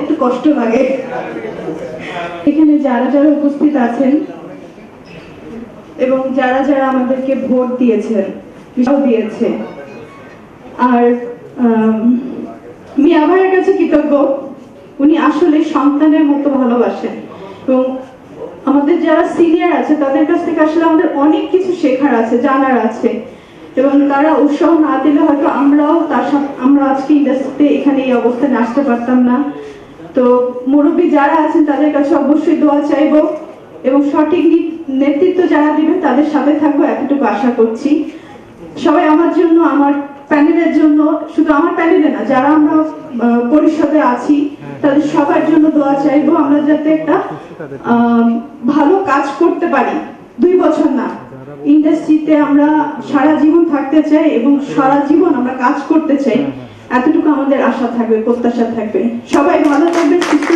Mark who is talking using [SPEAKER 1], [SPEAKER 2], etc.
[SPEAKER 1] একটু কষ্ট লাগে। এখানে যারা যারা উপস্থিত আছেন এবং যারা যারা আমাদেরকে ভোট দিয়েছেন দিয়েছে। আর আম, মিয়া কাছে কৃতজ্ঞ। উনি আসলে সন্তানের মতো ভালোবাসেন। এবং আমাদের যারা সিনিয়র আছে তাদের কাছ থেকে আসলে আমাদের অনেক কিছু শেখার আছে জানার আছে। এবং তারা উৎসাহ না দিলে হয়তো আমরাও আমরা আজকে ইন্ডাস্ট্রিতে এখানে এই অবস্থানে আসতে পারতাম না। তো মুরব্বী যারা আছেন, তাদের কাছে অবশ্যই দোয়া চাইব এবং সঠিক নেতৃত্ব যারা দিবেন, তাদের সাথে থাকব এতটুকু আশা করছি। সবাই আমার জন্য, আমার প্যানেলের জন্য, শুধু আমার প্যানেলে না, যারা আমরা পরিষদে আছি, তাদের সবার জন্য দোয়া চাইব। আমরা যাতে একটা ভালো কাজ করতে পারি। দুই বছর না, ইন্ডাস্ট্রিতে আমরা সারা জীবন থাকতে চাই এবং সারা জীবন কাজ করতে চাই এতটুকু আমাদের আশা থাকবে প্রত্যাশা থাকবে। সবাই ভালো থাকবে সুস্থ